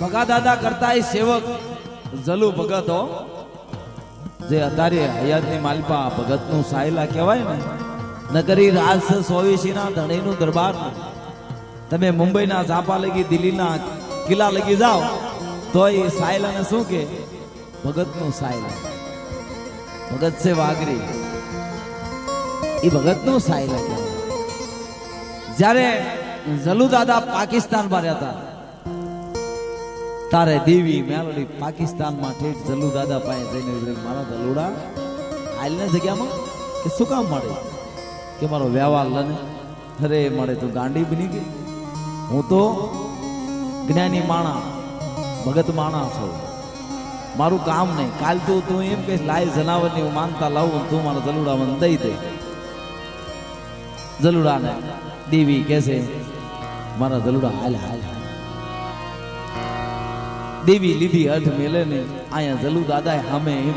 ભગા દાદા કરતા એ સેવક જલુ ભગત હો. જે અત્યારે હયાતની માલપા ભગતનું સાયલા કહેવાય ને, નગરી રાસ સોવીસીના ધણીનું દરબાર તમે મુંબઈના ઝાપા લગી, દિલ્હીના કિલ્લા લગી જાઓ તો એ સાયલાને શું કે? ભગતનું સાયલા. ભગત છે વાઘરી. એ ભગતનું સાયલા કહેવાય. જ્યારે જલુ દાદા પાકિસ્તાનમાં રહેતા તારે દેવી મેલડી પાકિસ્તાનમાં ઠેઠ જલ્લુ દાદા પાસે જઈને મારા જલુડા હાલની જગ્યામાં કે શું કામ મળે કે મારો વ્યવહાર લને? અરે મળે તો ગાંડી બની ગઈ. હું તો જ્ઞાની માણા, ભગત માણા છું. મારું કામ નહીં. કાલ તો તું એમ કે લાય જનાવરની હું માનતા લાવું તું મારા જલુડા મને દઈ દે. જલુડાને દેવી કહેશે મારા જલુડા હાલ હાલ. દેવી લીધી અર્ધ મેલે ને અહીંયા જલુ દાદા એમ.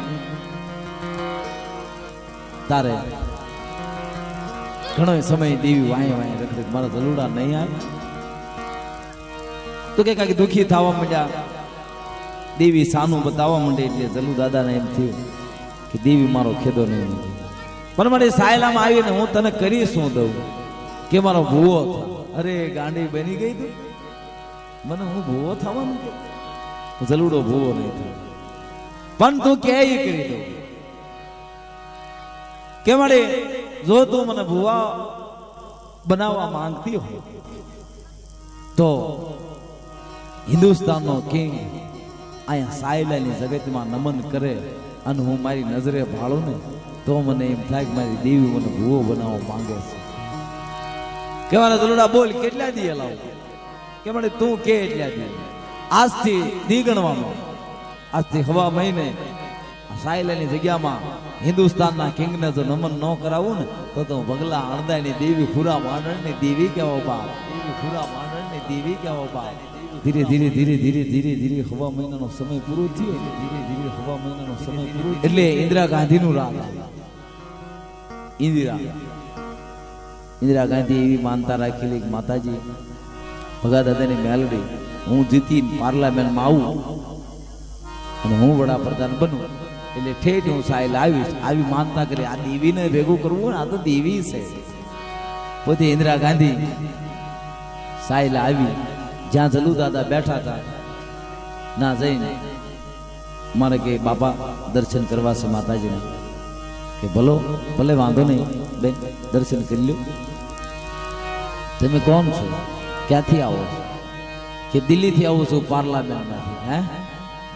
તારે ઘણો સમય દેવી વાય વાય રખડે મારા જલુડા નહીં આવે. તો કે કાંઈક દુખી થવા માંડ્યા. દેવી સાનું બતાવવા માંડે એટલે જલુ દાદાને એમ થયું કે દેવી મારો ખેદો નહીં પણ મને સાયલામાં આવીને હું તને કરી શું દઉં? કે મારો ભૂવો. અરે ગાંડી બની ગઈ તું. મને હું ભૂવો થવાનું કે જલુડો ભૂવો નહીં પણ તું કે કરી દઉં? કે મળે જો તું મને ભૂવા બનાવવા માંગતી હોય, તો હિન્દુસ્તાનનો કિંગ અહીંયા સાયલાની જગતમાં નમન કરે અને હું મારી નજરે ભાળું ને, તો મને એમ થાય કે મારી દેવી મને ભૂવો બનાવવા માંગે છે. કેવાના દલુડા બોલ કેટલા દી લાવ? કે મને તું કે એટલા દી આજથી દી ગણવામાં આજથી હવા મહિને સાયલાની જગ્યામાં હિન્દુસ્તાનના કિંગને જો નમન ન કરાવું ને તો તો ભગલા અણદાની દેવી ખુરા માંડણની દેવી કેવો બાપ. દેવી ખુરા માંડણની દેવી કેવો બાપ. ધીરે ધીરે ધીરે ધીરે ધીરે ધીરે હવા મહિનાનો સમય પૂરો થયો. એટલે ધીરે ધીરે હવા મહિનાનો સમય પૂરો એટલે ઇન્દિરા ગાંધીનું રાજ ઇન્દિરા. ઇન્દિરા ગાંધી એવી માનતા રાખેલી માતાજી ભગા દાદાની મેલડી હું જીતી પાર્લામેન્ટમાં આવું. અને હું વડાપ્રધાન બનું. એટલે ઠેઠ હું સાહેલ આવીશ. આવી માનતા કરી, આ દેવીને ભેગું કરવું આ તો દેવી છે. પોતે ઇન્દિરા ગાંધી સાહેલ આવી. જ્યાં જલુ દાદા બેઠા હતા ના જઈને મારે કે, બાપા, દર્શન કરવા છે માતાજીના. કે, ભલો, ભલે વાંધો નહીં, બેન, દર્શન કરી લ્યો. તમે કોણ છો? ક્યાંથી આવો? છો કે દિલ્હીથી આવું છું, પાર્લામેન્ટમાંથી, હે?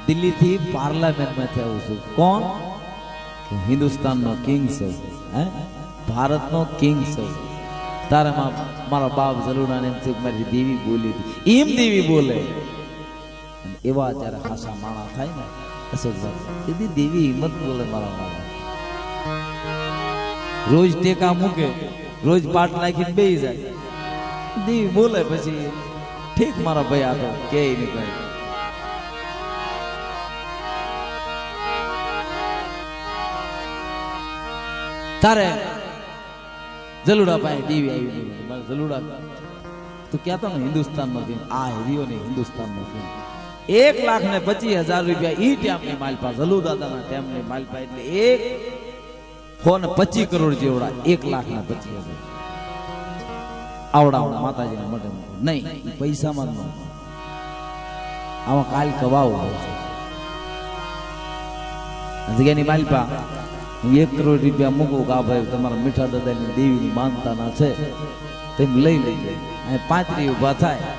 દિલ્હીથી પાર્લામેન્ટમાંથી આવું છું. કોણ? કે હિન્દુસ્તાનનો કિંગ છું, હે? ભારતનો કિંગ છું. તારામાં મારા બાપ જલુડાને એમ થયું મારી દેવી બોલી હતી. એમ દેવી બોલે. એવા જ્યારે હાસા માણા થાય ને અશોકભાઈ દીદી દેવી હિંમત બોલે મારા મારા રોજ ટેકા મૂકે, રોજ પાટ નાખીને બેસી જાય. દેવી બોલે પછી. ઠીક મારા ભાઈ તો કે તારે જલુડા પાસે આવી. મારે જલુડા તું કહેતો ને હિન્દુસ્તાન નો આ હિરિયો ને હિન્દુસ્તાન નો એક લાખ ને પચીસ હજાર રૂપિયા ઈ ટેમની માલપા જલુ દાદાના ટેમની માલપા એટલે એક ફોન પચીસ કરોડ જેવડા, એક લાખ ને પચીસ હજાર. આવડા માતાજીના માટે નહીં પૈસામાં જ આમાં કાલ કવાઓ જગ્યાની માલપા હું એક કરોડ રૂપિયા મૂકું કે ભાઈ તમારા મીઠા દાદાની દેવીની માનતાના છે, તેમ લઈ લઈ જાય પાંત્રી ઊભા થાય.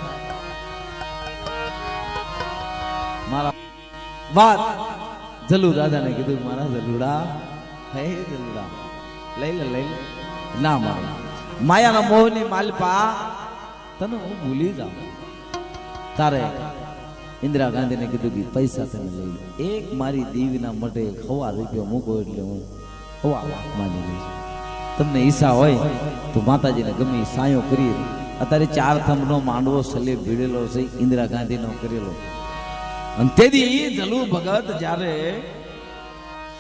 મારા વાત જલુ દાદાને કીધું મારા જલુડા હે જલુડા લઈ લે લઈ લે. ના મારા માયાના મોહની માલપા. તને હું ભૂલી જાઉં. તારે ઇન્દિરા ગાંધીને કીધું કે પૈસા તમે લઈ લો. એક મારી દેવીના માટે હવા રૂપિયો મૂકો એટલે હું હવા માની લઈશ તમને ઈસા હોય તો માતાજીને ગમે સાયો કરી અત્યારે ચાર થંભનો માંડવો સલેબ ભીડેલો છે, ઇન્દિરા ગાંધીનો કરેલો. અને તેથી જલુ ભગત જ્યારે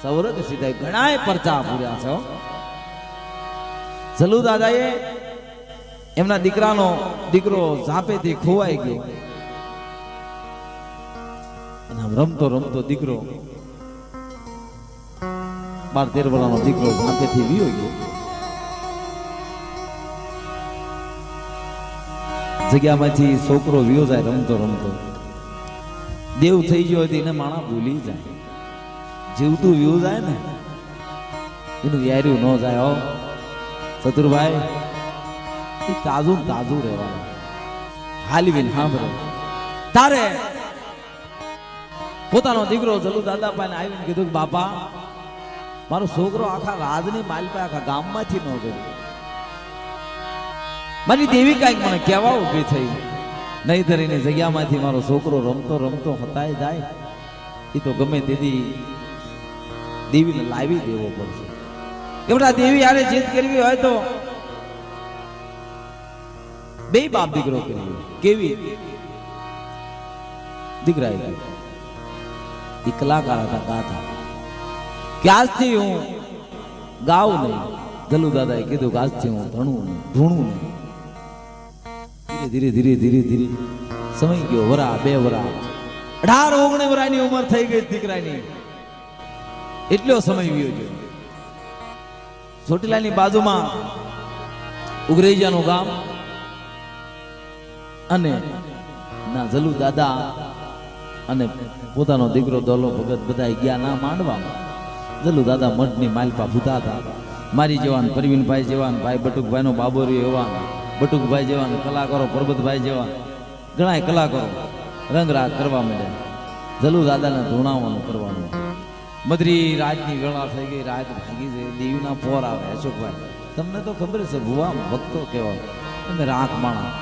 સૌરભ સીધા ઘણાય પરચા પૂર્યા છે. જલુ દાદાએ એમના દીકરાનો દીકરો ઝાપેથી ખોવાઈ ગયો. રમતો રમતો દીકરો બાર તેર વર્ષનો દીકરો ઝાંપેથી વિયો ગયો. જગ્યામાંથી છોકરો વિયો જાય રમતો રમતો. દેવ થઈ ગયો એને માણા ભૂલી જાય. જીવતું વિયો જાય ને, એનું યાર્યું ન જાય હો. ચતુરભાઈ એ તાજું તાજું રહેવાનું. હાલવીને સાંભળે તારે પોતાનો દીકરો જલુ દાદા ને આવીને કીધું બાપા, મારો છોકરો આખા રાજની માલપા આખા ગામમાંથી ન ગયો. મારી દેવી કાંઈક મને કહેવા ઊભી થઈ. નહીં ધરીને જગ્યામાંથી મારો છોકરો રમતો રમતો હતાય જાય. એ તો ગમે તેથી દેવીને લાવી દેવો પડશે. એવડા દેવી યારે જીત કરવી હોય તો બે બાપ દીકરો કરવી કેવી? દીકરા એ કલાકાર હતા ગાતા કે આજથી હું ગાઉં નહીં? દલુ દાદાએ કીધું કે આજથી હું ભણું નહીં, ભૂણું નહીં. ધીરે ધીરે ધીરે ધીરે ધીરે સમય ગયો, વરા, બે વરા. અઢાર, ઓગણીસ વરાની ઉંમર થઈ ગઈ દીકરાની. એટલો સમય ગયો. ચોટીલાની બાજુમાં ઉગરેજાનું ગામ અને ના જલુ દાદા અને પોતાનો દીકરો દોલો ભગત બધા ગયા ના માંડવામાં. જલુ દાદા મઠની માલપા ભૂતા હતા. મારી જવાન પરવીનભાઈ જવાન, ભાઈ બટુકભાઈનો બાબોરી એવા, બટુકભાઈ જવાન, કલાકારો, પરબતભાઈ જેવા ઘણા કલાકારો રંગરાગ કરવા માંડ્યા. જલુ દાદાને ધૂણાવવાનું કરવાનું. મધરી રાતની વેળા થઈ ગઈ, રાત ભાગી છે દેવીના પોર આવે, અશોકભાઈ. તમને તો ખબર છે ભુવા ભક્તો કેવા તમે રાખ માણા.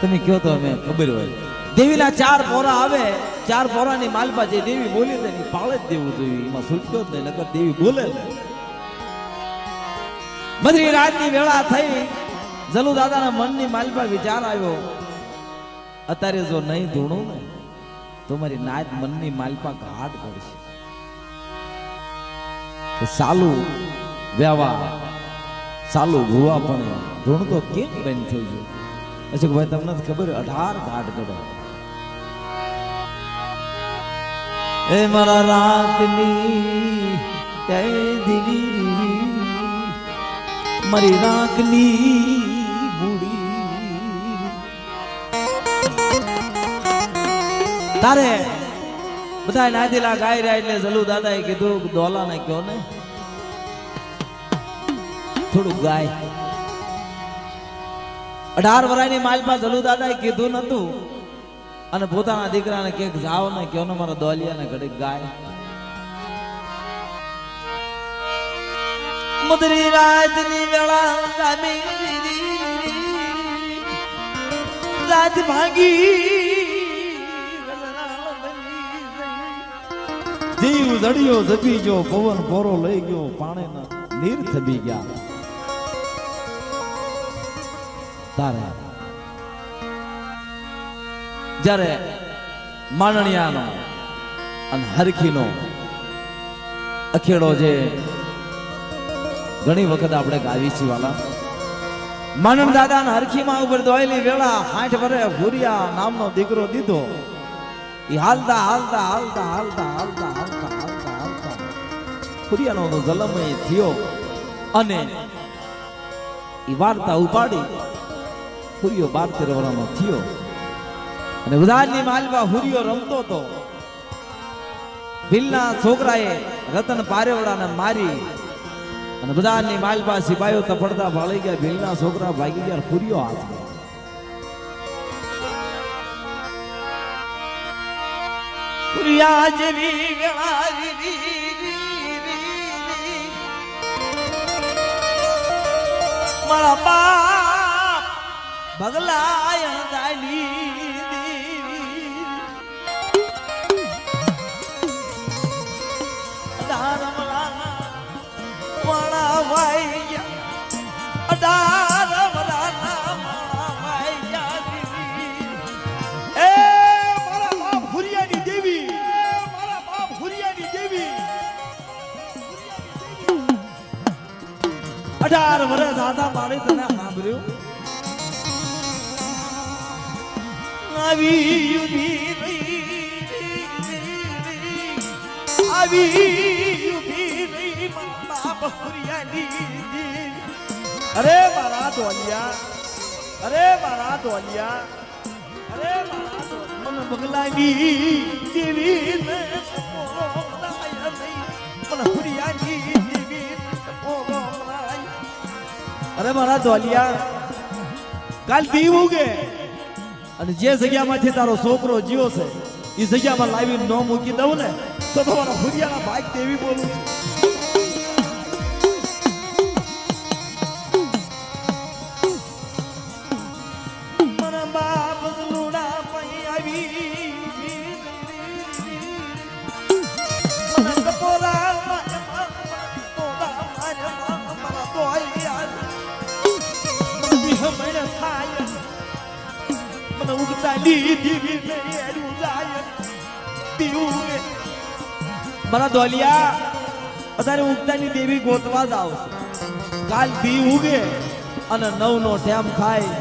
તમે કહો તો અમે ખબર હોય. દેવીના ચાર પોરા આવે, ચાર પોરાની માલપા જે દેવી બોલી દે ને પાળે જ દેવું જોઈએ. એમાં છૂટક્યો જ નહીં નકર દેવી બોલે નહીં. મધરી રાતની વેળા થઈ જલુ દાદાના મનની માલપા વિચાર આવ્યો. અત્યારે જો નહીં ધૂણું ને, તો મારી નાત મનની માલપા ઘાટ પડશે સાલુ વ્યવહાર, સાલું ભૂવા પણ ધૂણ તો કેમ બેન થઈ ગયું? અશોકભાઈ તમને ખબર અઢાર ઘાટ ગડો એ મારા જય દીવી મારી રાતની બુડી તારે બધા નાદીલા ગાઈ રહ્યા એટલે જલુ દાદાએ કીધું કે દોલા ને કયો ને? થોડું ગાય. અઢાર વરાની માલમાં જલુ દાદાએ કીધું નતું. અને પોતાના દીકરાને ક્યાંક જાઓ ને, કયો ને, મારા દોલિયાને ઘડીક ગાય. મધરી રાતની વેળા રાત ભાગી દળિયો જપી ગયો, પવન ભોરો લઈ ગયો, પાણીના નીર થબી ગયા. તારે જ્યારે માનણિયાનો અને હરખીનો અખેડો જે ઘણી વખત આપણે ગાવી છીએ વાલા માનણ દાદા ને હરખીમાં ઉપર દોયેલી વેળા હાઠ ભરે ભૂરિયા નામનો દીકરો દીધો. એ હાલતા હાલતા હાલતા હાલતા હાલતા હાલતા. ભૂરિયાનો તો જલમ થયો અને એ વાર્તા ઉપાડી. હુરિયો બાર તેર વર્ષનો થયો. અને ઉધારની માલવા હુરિયો રમતો હતો. ભીલના છોકરાએ રતન પારેવડાને મારી અને બધાની માલપા સિપાહીઓ તફડતા ભાળી ગયા. ભીલના છોકરા ભાગી ગયા ફૂર્યો હાથ ફુરિયા જેવી વેળા મારા બાપ ભગલાયણ દાલી દારમલા પણા વાઈ અડા આવે તને સાંભળ્યું? અરે મારા ધોલિયા અરે મારા ધોલિયા અરે મારા મન બગલાની જેવી પણ અરે મારા ધોલિયા, કાલ દીવ ઉગે. અને જે જગ્યામાંથી તારો છોકરો જીવો છે એ જગ્યામાં લાવી ન મૂકી દઉં ને, તો તમારા ભૂરિયાના ભાઈ તેવી બોલું છું. મારા અત્યારે ઉગતાની દેવી ગોતવા જ આવશે કાલ દી ઉગે અને નવ નો ટેમ થાય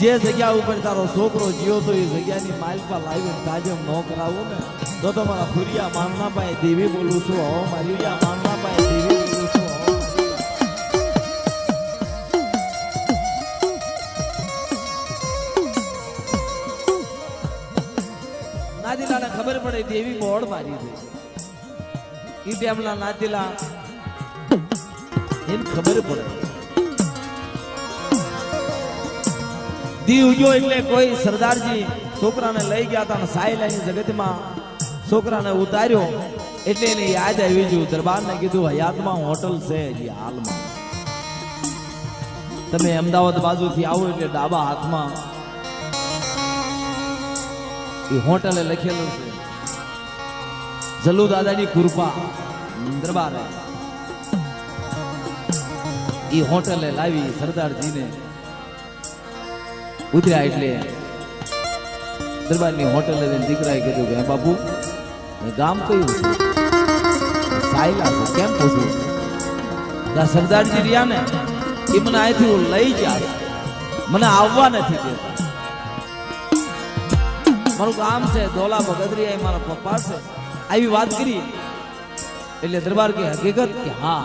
જે જગ્યા ઉપર તારો છોકરો જીવો તો એ જગ્યાની માલિકા લાવી તાજમ ન કરાવો ને, તો તો મારા ફુરિયા માનના પાસે દેવી બોલું છું. હો, મારી માનના પાસે દેવી બોલું છું. નાદીલાને ખબર પડે, દેવી બોર્ડ મારી છે. ટાઈમના નાદીલા એને ખબર પડે દીવ ગયો એટલે કોઈ સરદારજી છોકરાને લઈ ગયા હતા સાયલાની જગતમાં છોકરાને ઉતાર્યો એટલે એને યાદ આવી ગયું દરબારને કીધું હયાતમાં હોટલ છે હજી હાલમાં તમે અમદાવાદ બાજુથી આવો એટલે ડાબા હાથમાં એ હોટલે લખેલું છે જલ્લુ દાદાની કૃપા. દરબારે. એ હોટલે લાવી સરદારજીને. ઉતર્યા એટલે દરબારની હોટલે જઈને દીકરાએ કીધું કે, "હે બાપુ ગામ કયું છે? સાયલા છે, કેમ પૂછવું છે? આ સરદારજી રહ્યા ને, એ મને અહીંથી હું લઈ જા. મને આવવા નથી દેતા. મારું ગામ છે ધોલા ભગતરિયા એ મારા પપ્પા છે. આવી વાત કરી. એટલે દરબાર કે હકીકત કે હા.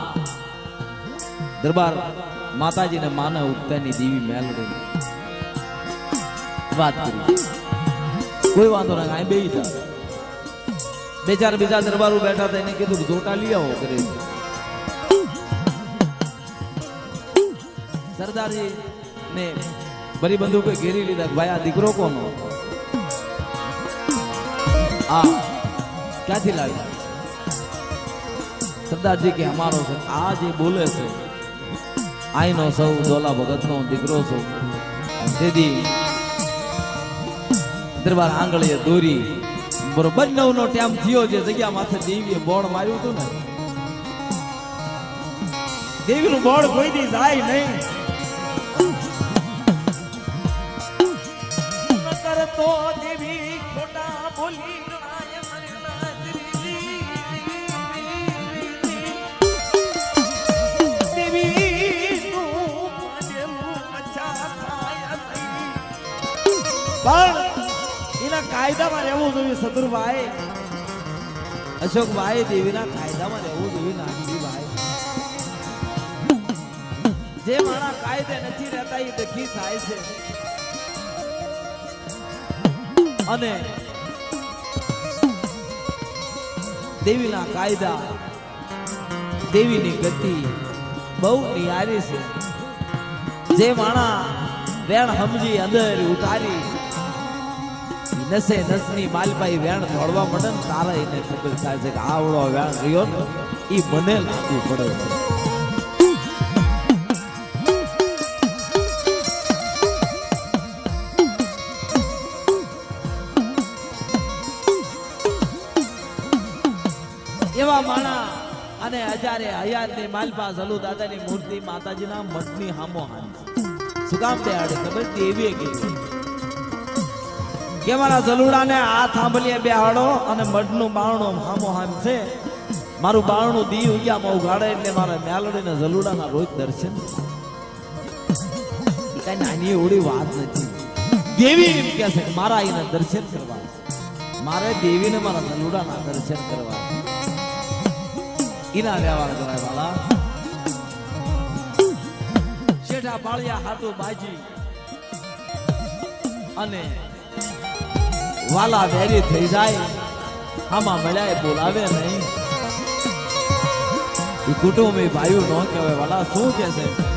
દરબાર માતાજીને માને ઉગતાની દેવી મેલડી વાત કરી. કોઈ વાંધો ના કાંઈ બે બે ચાર બીજા દરબારો બેઠા હતા, એને કીધું જોટા લઈ આવો કરે સરદારજી ને બરી બંદૂકો ઘેરી લીધા ભાઈ આ દીકરો કોનો? આ ક્યાંથી લાવી? સરદારજી કે અમારો છે. આ જે બોલે છે, આઈનો સૌ દોલા ભગતનો દીકરો છું. તેથી દરબાર આંગળીએ દોરી. બરોબર નવ નો ટાઈમ થયો જે જગ્યા માથે દેવીએ બોર્ડ માર્યું હતું ને. દેવીનું બોર્ડ કોઈ દી જાય નહીં. નકર પણ એના કાયદામાં રહેવું જોઈએ શત્રુભાઈ અશોકભાઈ દેવીના કાયદામાં રહેવું જોઈએ નાગજીભાઈ જે મારા કાયદે નથી રહેતા એ દખી થાય છે. અને દેવીના કાયદા દેવીની ગતિ બહુ નિહારી છે. જે માણા વેણ સમજી અંદર ઉતારી નસે નસની માલપાઈ વેણ ધોળવા મળે ને તારા એને ખબર થાય છે કે આવડો વેણ રહ્યો ને એ મને લાગુ પડે છે. એવા માણા અને હજારે હયારની માલપા સલુ દાદાની મૂર્તિ માતાજીના મઠની હામો હાલ સુગામ કામ આડે? ખબર? એવી કીધું કે મારા ઝલુડાને આ આંબલીએ બેહાડો અને મઢનું બારણું હામો હામ છે. મારું બારણું દી ઉગ્યામાં ઉઘાડે એટલે મારા મેલડીને ઝલુડાના રોજ દર્શન. કઈ નાની એવડી વાત નથી. દેવી એમ કે છે મારા એના દર્શન કરવા. મારે દેવીને મારા ઝલુડાના દર્શન કરવા. એના વ્યવહાર કરાય વાળા શેઠા બાળિયા હાટુ બાજી. અને વાલા વેરી થઈ જાય. આમાં મળ્યા બોલાવે નહીં. કુટુંબી ભાઈઓ ન કહેવાય. વાલા શું કે છે?